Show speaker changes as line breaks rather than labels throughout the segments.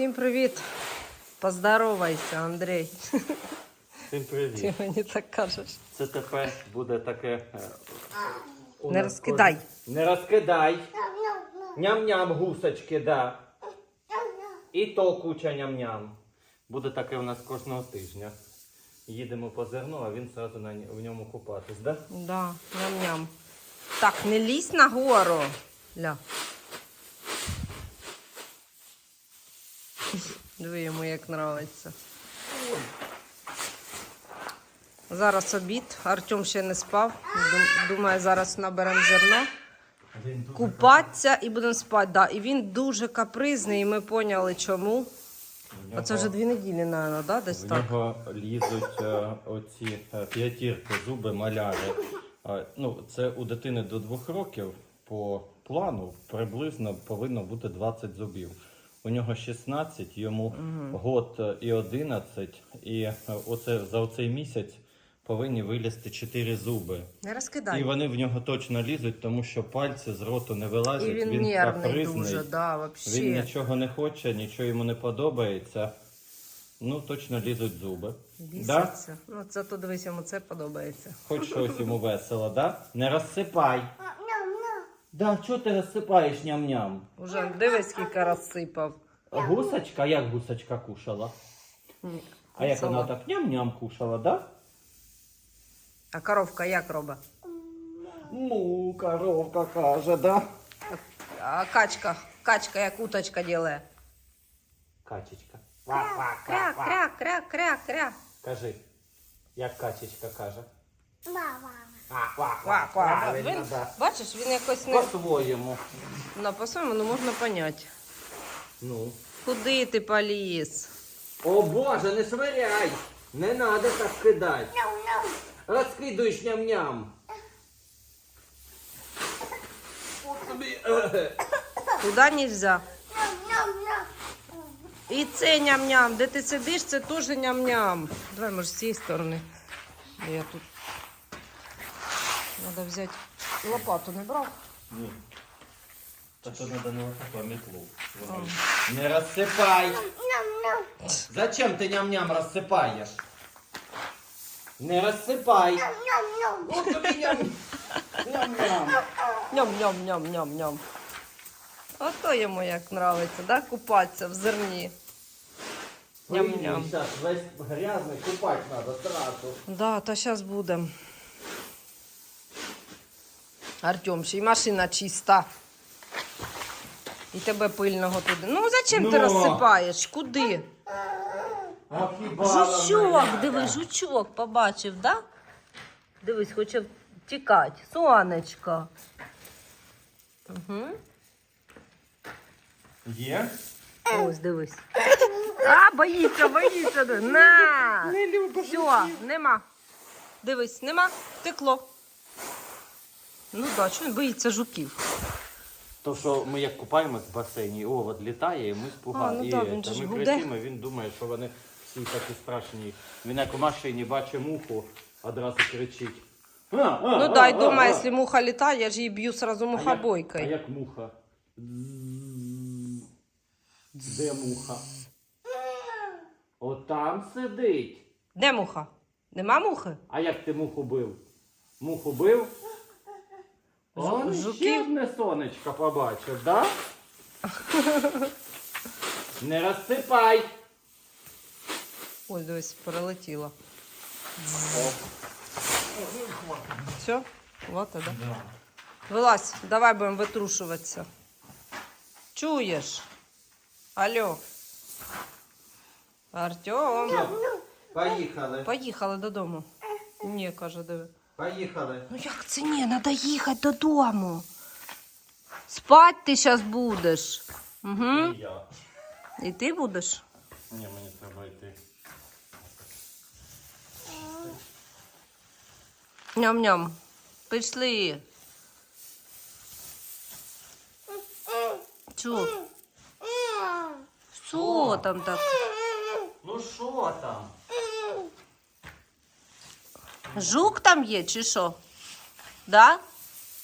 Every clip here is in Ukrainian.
Всім привіт. Поздоровайся, Андрій.
Всім привіт.
Ти мені так кажеш.
Це тепер буде таке. е,
Не розкидай.
Не розкидай. Ням-ням, гусочки, да. І то куча ням-ням. Буде таке у нас кожного тижня. Їдемо по зерну, а він одразу на ні- в ньому купатись, да?
Да, ням-ням. Так, не лізь на гору. Ля. Диви йому як нравиться. Зараз обід. Артем ще не спав. Думаю, зараз наберемо зерно. Купатися і будемо спати. Да. І він дуже капризний, і ми поняли, чому. А це вже дві неділі, мабуть, да? десь
В
так.
нього лізуть е, оці е, п'ятірки, зуби маляри. Е, ну, це у дитини до двох років по плану приблизно повинно бути 20 зубів. У нього 16, йому год е, і 11, і е, оце, за оцей місяць повинні вилізти 4 зуби.
Не
І вони в нього точно лізуть, тому що пальці з роту не вилазять.
І він, нервний дуже, да, вообще.
Він нічого не хоче, нічого йому не подобається. Ну, точно лізуть зуби. Да?
Біситься. Ну, це то дивись, йому це подобається.
Хоч щось йому весело, да? Не розсипай. Да, чого ти розсипаєш ням-ням?
Уже дивись, скільки розсипав.
Гусочка, як гусочка кушала?
Ні,
А як
кусала.
вона так ням-ням кушала, да?
А коровка як робить?
Ну, коровка каже, да?
А качка, качка як уточка робить.
Качечка.
Кря, кря, кря, кря, кря.
Кажи, як качечка каже.
Ква, ква. Він, бачиш, він якось не
По-своєму.
на по-своєму, ну можна поняти.
Ну.
Куди ти поліз?
О боже, не швиряй! Не надо так кидати. Розкидуєш ням-ням. От тобі. е,
Туди нельзя. І це ням-ням. Де ти сидиш, це теж ням-ням. Давай, може, з цієї сторони. Бо я тут. Треба взяти. Лопату не брав.
Ні. Та то треба не лопату, а метлу. Не розсипай. Зачем ти ням-ням розсипаєш? Не розсипай. От тобі ням. Ням-ням.
Ням-ням-ням-ням-ням. Ото йому як нравиться, да? Купатися в зерні. Ням-ням.
Зараз весь грязний купати треба сразу.
Да, та зараз будемо. Артем, ще й машина чиста. І тебе пильного туди. Ну, зачем ти
Ну.
розсипаєш? Куди? Жучок, диви, жучок побачив, да? Дивись, хоче втікати. Сонечко. Угу.
Є?
Ось, дивись. А, боїться, боїться. диви. На!
Не любиш.
Все, нема. Дивись, нема. Текло. Ну так, що він боїться жуків.
То, що ми як купаємось в басейні, і овод літає, і ми
А, ну
і
так, він же ж
ми
гуде.
кричимо, він думає, що вони всі такі страшні. Він як у машині бачить муху, одразу кричить. А, а,
Ну
а,
дай
а,
дома,
а.
якщо муха літає, я ж її б'ю сразу
А як- А
мухобойкою.
як муха? Де муха? Отам сидить.
Де муха? Нема мухи?
А як ти муху бив? Муху бив? Он
жуків?
ще одне сонечко побачив, да? Не розсипай.
Ось, дивись, пролетіла. Все? Вот, да? Вилазь, давай будемо витрушуватися. Чуєш? Алло. Артем.
Поїхали.
Поїхали додому. Ні, каже, диви.
Поїхали.
Ну як це ні? Треба їхати додому. Спать ти зараз будеш. Угу.
І я.
І ти будеш?
Ні, мені треба йти.
Ням-ням. Пішли. Що? Що там так?
Ну що там?
Жук там є чи що? Да?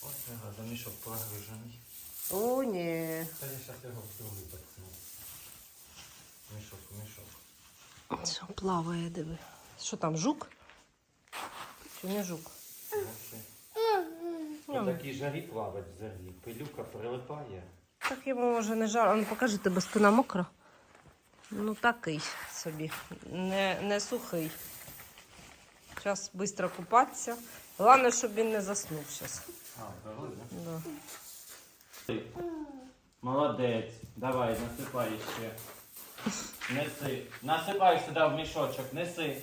Ось його за мішок прогружений.
О, ні.
Та я зараз його в другий пацну.
Що плаває, диви. Що там, жук? Чи не жук?
По такій жарі плавать взагалі. Пилюка прилипає.
Так йому може не жар. Ну покажи, тебе спина мокра. Ну такий собі. Не, не сухий. Зараз швидко купатися. Головне, щоб він не заснув зараз.
Да? Молодець. Давай, насипай ще. Неси. Насипай сюди в мішочок, неси.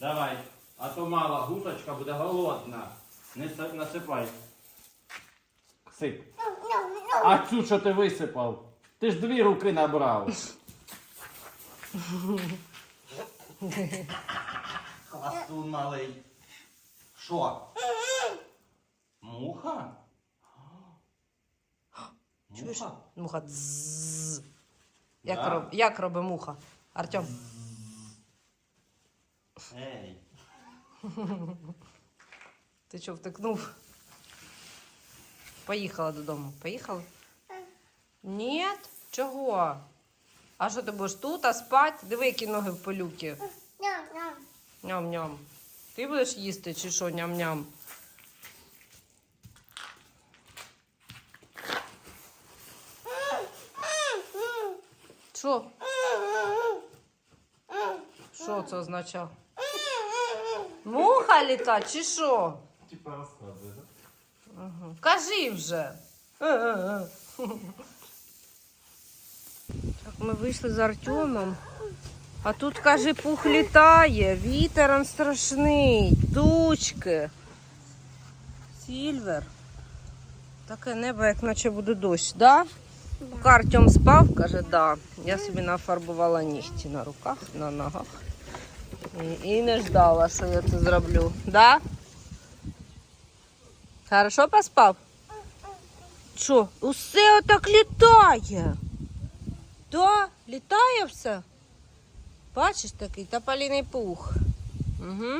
Давай. А то мала гусочка буде голодна. Неси, насипай. Сип. А цю що ти висипав? Ти ж дві руки набрав. Хвастун малий. Що? Муха?
Чуєш?
Муха?
Муха. дззз. Як,
Да.
роб, як робить муха? Артем.
Ей.
Ти що, втикнув? Поїхала додому. Поїхала? Ні? Чого? А що ти будеш тут, а спать? Диви, які ноги в пилюки. Ням-ням. Ти будеш їсти чи що, ням-ням? Що? Що це означає? Муха літа чи що?
Типа розказує, да?
Ага. Кажи вже. Е-е-е. Так, ми вийшли з Артемом. А тут, каже, пух літає, вітер он страшний, тучки. Сільвер. Таке небо, як наче буде дощ, да? Поки Артем спав, каже, да. Я собі нафарбувала нігті на руках, на ногах. І, і не ждала, що я це зроблю. Да? Хорошо поспав? Що, усе отак літає? Да, літає все. Бачиш такий тополіний пух. Угу.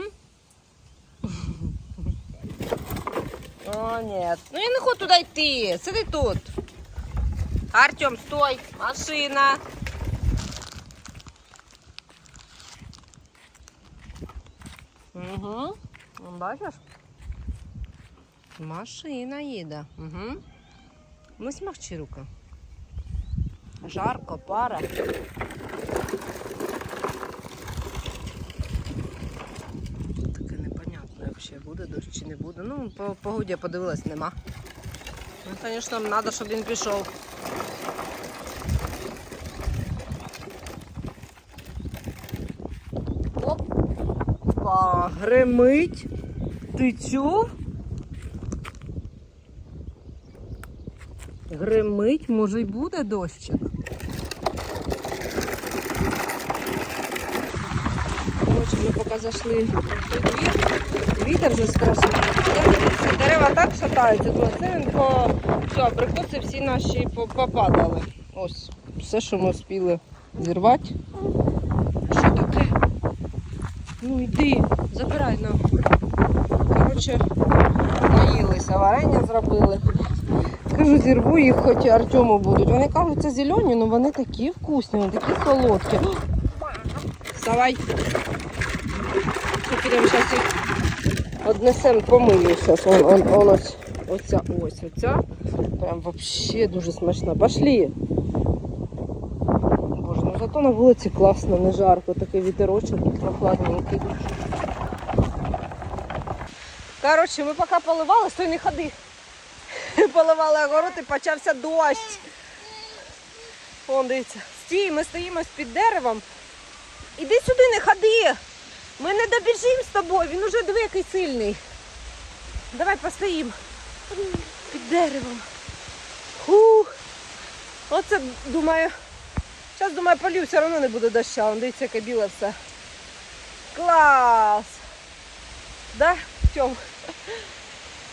О, ні. Ну я не хочу туди йти. Сиди тут. Артем, стой. Машина. Угу. Бачиш? Машина їде. Угу. Ну, смягчи руку. Жарко, пара. Таке непонятно, взагалі буде дощ чи не буде. Ну, по погоді подивилась, нема. Ну, звісно, треба, щоб він пішов. Опа, гримить. Ти чув? Гримить, може й буде дощик. Ми поки зайшли вітер вже страшний. Дерева так шатаються, то це все, абрикоси всі наші попадали. Ось, все, що ми встигли зірвати. Що таке? Ну йди, забирай нам. Коротше, наїлися, варення зробили. Кажу, зірву їх, хоч і Артему будуть. Вони кажуть, це зелені, але вони такі вкусні, вони такі солодкі. Вставай. Підемо зараз їх однесемо помию. Зараз он, он, он ось, оця, ось оця. Прям вообще дуже смачна. Пошли. Боже, ну зато на вулиці класно, не жарко, такий вітерочок прохладненький. Коротше, ми поки поливали, стой не ходи. Поливали огород і почався дощ. Вон дивіться. Стій, ми стоїмо під деревом. Іди сюди, не ходи. Ми не добіжимо з тобою, він уже диви, сильний. Давай постоїмо. Під деревом. Хух. Оце думаю. Зараз думаю, полю все одно не буде доща. Вон дивіться, яке біле все. Клас! Да, Тьом?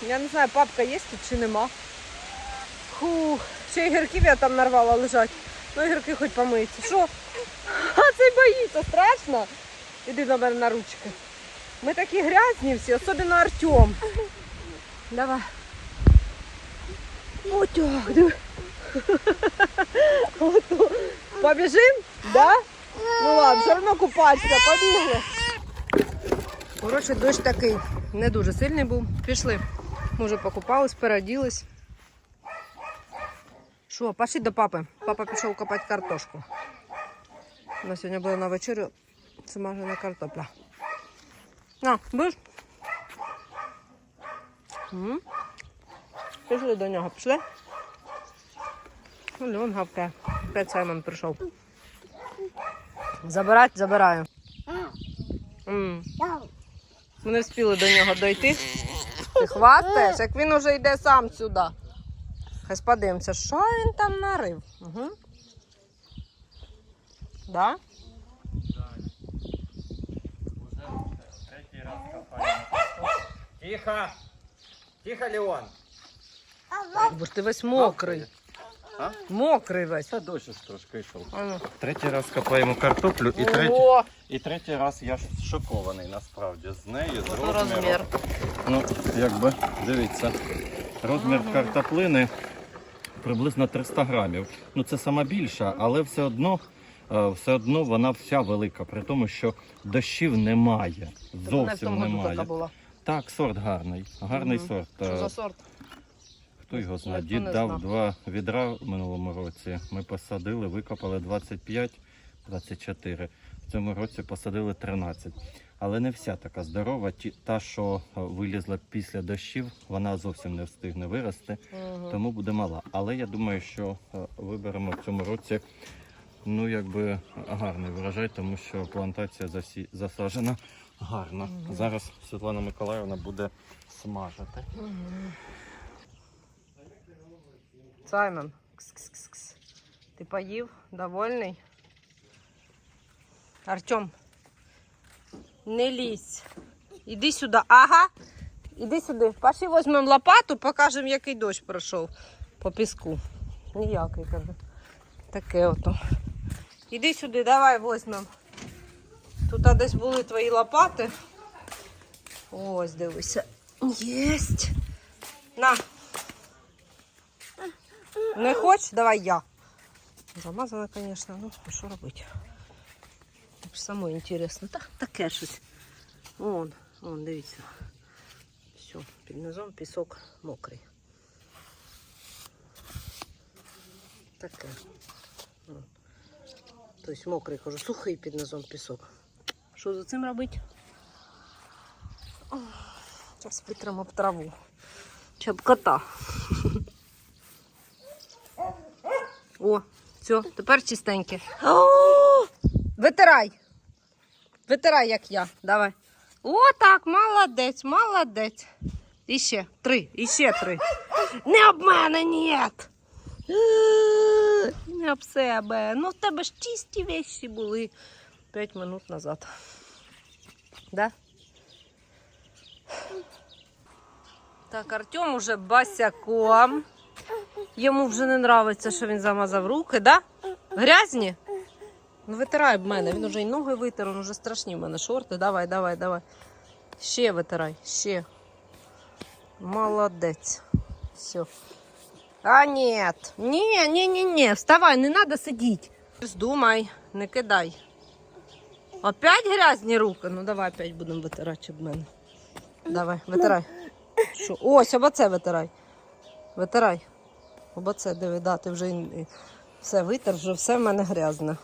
Я не знаю, папка є тут чи нема. Фух, ще й гірків я там нарвала лежать. Ну гірки хоч помиються. Що? А цей боїться, страшно. Іди до мене на ручки. Ми такі грязні всі, особливо Артем. Давай. Отак, диви. Побіжим? Да? Ну ладно. Все одно купатися, побігли. Коротше, дощ такий не дуже сильний був. Пішли. Ми вже покупались, переоділись. Що, пошли до папи. Папа пішов копати картошку. У нас сьогодні була на вечерю смажена картопля. На, будеш? Пішли до нього, пішли? Ну, Леон гавкає. Опять Саймон прийшов. Забирать, забираю. М. Ми не встигли до нього дойти. Ти хвастаєш, як він уже йде сам сюди. Хай подивимося, що він там нарив. Угу. Да?
Третій раз копаємо. Тихо! Тихо, Леон!
Бо ж ти весь мокрий.
А?
Мокрий весь.
Та дощ ж трошки йшов.
А ну.
Третій раз копаємо картоплю і третій,
Ого,
і третій раз я шокований насправді з нею, з розміром.
розмір.
Ну, якби, дивіться. Розмір картоплини приблизно 300 грамів. Ну, це сама більша, але все одно, все одно вона вся велика, при тому, що дощів немає. Зовсім немає.
була.
Так, сорт гарний. Гарний
Мгм.
сорт.
Що
Е,
за сорт?
Хто його знає? Дід дав
знав.
два відра в минулому році. Ми посадили, викопали 25, 24. В цьому році посадили 13. Але не вся така здорова. Ті- Та, що е, вилізла після дощів, вона зовсім не встигне вирости,
Мгм.
тому буде мала. Але я думаю, що е, виберемо в цьому році ну, якби гарний врожай, тому що плантація засі... засаджена гарно.
Мгм.
Зараз Світлана Миколаївна буде смажити.
Мгм. Саймон, кс-кс-кс-кс. ти поїв? Довольний? Артем, не лізь. Іди сюди. Ага. Іди сюди. Пошли візьмемо лопату, покажемо, який дощ пройшов по піску. Ніякий, каже. Таке ото. Іди сюди, давай візьмемо. Тут а, десь були твої лопати. Ось, дивися. Єсть. На. Не хочеш? Давай я. Замазана, звісно, ну що робити? Саме інтересно. Так, таке щось. Вон, вон, дивіться. Все, під низом пісок мокрий. Таке. Вон. Тобто мокрий, кажу, сухий під низом пісок. Що за цим робити? Зараз витримо в траву. Чи об кота. О, все, тепер чистеньке. Витирай. Витирай, як я. Давай. О, так, молодець, молодець. І ще три, і ще три. Не об мене, ні. Не об себе. Ну, в тебе ж чисті вещі були п'ять минут назад. Да? Так, Артем уже басяком. Йому вже не подобається, що він замазав руки, да? Грязні? Ну витирай об мене. Він уже й ноги витер, він вже страшні в мене шорти. Давай, давай, давай. Ще витирай, ще. Молодець. Все. А. Ні, ні, ні. Вставай, не треба сидіти. Здумай, не кидай. Опять грязні руки? Ну давай опять будемо витирати об мене. Давай, витирай. Що? Ось, об оце витирай. Витирай. Об оце, диви, да, ти вже все витер, вже все в мене грязне.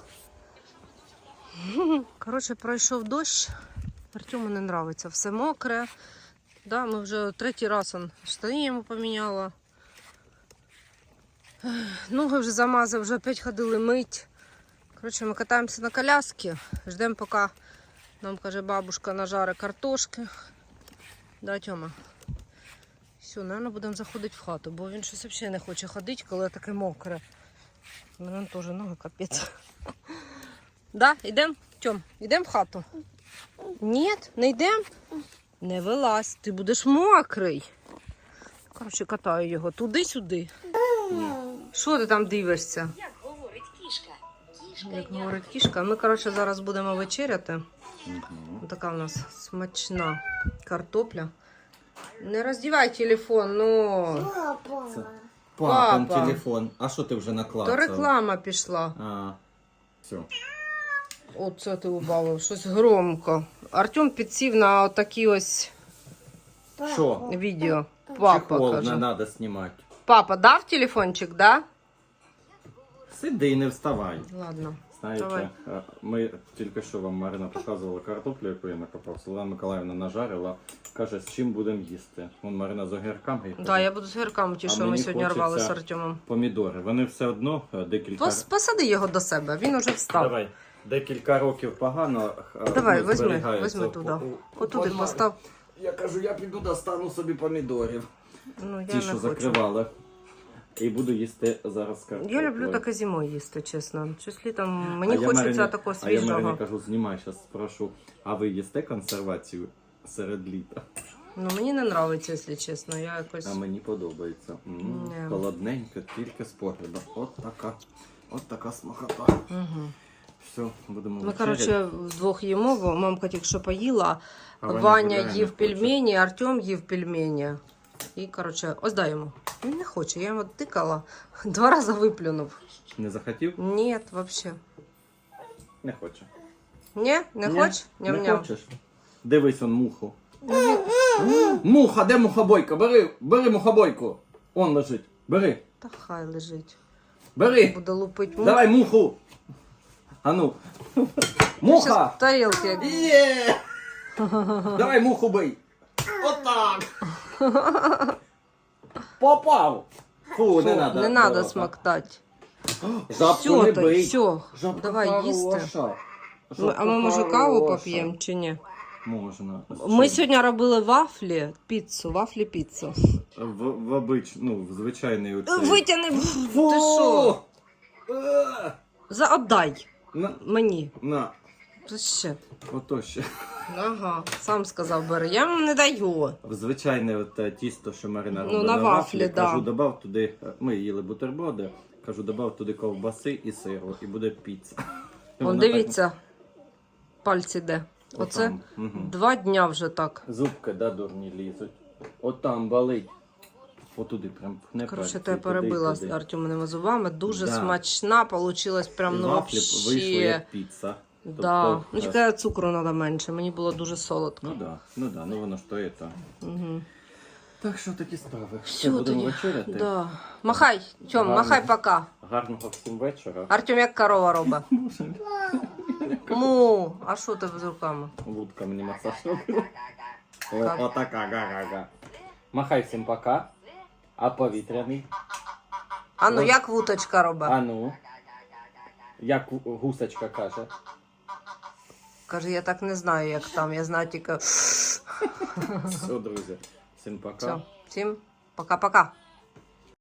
Коротше, пройшов дощ. Артему не подобається. Все мокре. Да, ми вже третій раз он, штани йому поміняла. Ноги вже замазав, вже опять ходили мить. Коротше, ми катаємося на коляскі. Ждемо, поки нам каже бабушка нажаре картошки. Да, Тьома? Все, напевно, будемо заходити в хату, бо він щось взагалі не хоче ходити, коли таке мокре. У мене теж ноги капець. Да, йдемо? Тьом, йдемо в хату? Ні, не йдемо? Не вилазь, ти будеш мокрий. Коротше, катаю його туди-сюди. Що ти там дивишся?
Як говорить кішка? Кішка
Як говорить кішка. Ми, коротше, зараз будемо вечеряти. Така у нас смачна картопля. Не роздівай телефон, ну.
Папин
Папа.
телефон. А що ти вже
То
наклацав?
реклама пішла.
А, все.
Оце ти убавив, щось громко. Артем підсів на отакі ось
Що?
відео. Папа
Чехол не
каже.
треба знімати.
Папа дав телефончик, да?
Сиди не вставай.
Ладно.
Знаєте,
Давай.
е, ми тільки що вам Марина показувала картоплю, яку я накопав. Солена Миколаївна нажарила. Каже, з чим будемо їсти. Вон Марина з огірками. і
Да,
каже,
я буду з гірками ті,
А
що ми
мені
сьогодні рвали з Артемом.
Помідори. Вони все одно е, декілька.
Пос, посади його до себе, він уже встав.
Давай. Декілька років погано. е,
Давай,
ну,
возьми, возьми туди.
у- у
Отуди
подвалі.
постав.
Я кажу, я піду достану собі помідорів.
Ну, я
Ті,
не
що
хочу.
закривали. І буду їсти зараз картоплю.
Я люблю таке зимою їсти, чесно. Щось літом мені
А я
хочеться
Марині-
такого
А я Марині кажу, знімай, зараз спрошу. А ви їсте консервацію серед літа?
Ну мені не подобається, якщо чесно. Я якось.
А мені подобається. М. Холодненько, тільки з погляду. От така. От така смакота.
Угу.
Все, будемо
Ми,
вечеряти.
коротше, вдвох їмо, бо мамка тільки що поїла.
А
Ваня,
не
їв пельмені, Артем їв пельмені. І, коротше, ось дай йому. Він не хоче, я його тикала, два рази виплюнув.
Не захотів?
Ні, взагалі.
Не хоче.
Ні, не
Ні?
хочеш?
Не хочеш? Дивись он муху. Муха, де мухобойка? Бери, бери мухобойку. Он лежить. Бери,
Та хай лежить.
бери.
Буде лупить мух.
Давай муху. А ну. Муха!
Тарілки.
Є! Давай муху бий. Отак. Попав. Фу, не надо.
не треба
Дорога.
смоктати.
Жабку не
Все,
бий.
все.
Жабка
Давай їсти.
хороша.
Ми-
Жабка
А ми може каву
хороша.
поп'ємо чи ні?
Можна.
Ми
Чим?
сьогодні робили вафлі, піцу, вафлі піцу.
В, в обич, ну, в звичайний оцей.
Витягни,
Фу!
ти що?
Е!
За отдай
На,
мені.
на,
Ще.
ото ще.
Ага, сам сказав, бери. Я вам не даю.
Звичайне от, е, тісто, що Марина
Ну, на
на
вафлі, да.
кажу, добав туди, е, ми їли бутерброди, кажу, добав туди ковбаси і сиру, і буде піца.
Вон
Вона
дивіться, пальці де. Оце
отам, мгм.
два дня вже так.
Зубки, да, дурні лізуть. Отам болить. Отуди прям пхне
Коротше, то я перебила з. Артеминими зубами. Дуже
Да.
смачна, получилась прям ну
вафлі вийшли
вообще.
як піца.
Да.
Тобто,
Ну тільки цукру треба менше, мені було дуже солодко.
Ну да, ну да, ну воно ж то є то.
Угу.
Так що такі справи. Все,
Все
будемо вечеряти.
Да. Махай, Тьом,
Гарно.
махай пока.
Гарного всім вечора.
Артем як корова робить. Му, а що ти з руками?
Вудка мені масаж робила. О, Отака га-га-га. Махай всім пока. А повітряний.
А ну як вуточка робить?
А ну. Як гу- гусочка каже.
Каже, я так не знаю, як там. Я знаю тільки.
Все, друзі. Всім пока.
Все, всім пока-пока.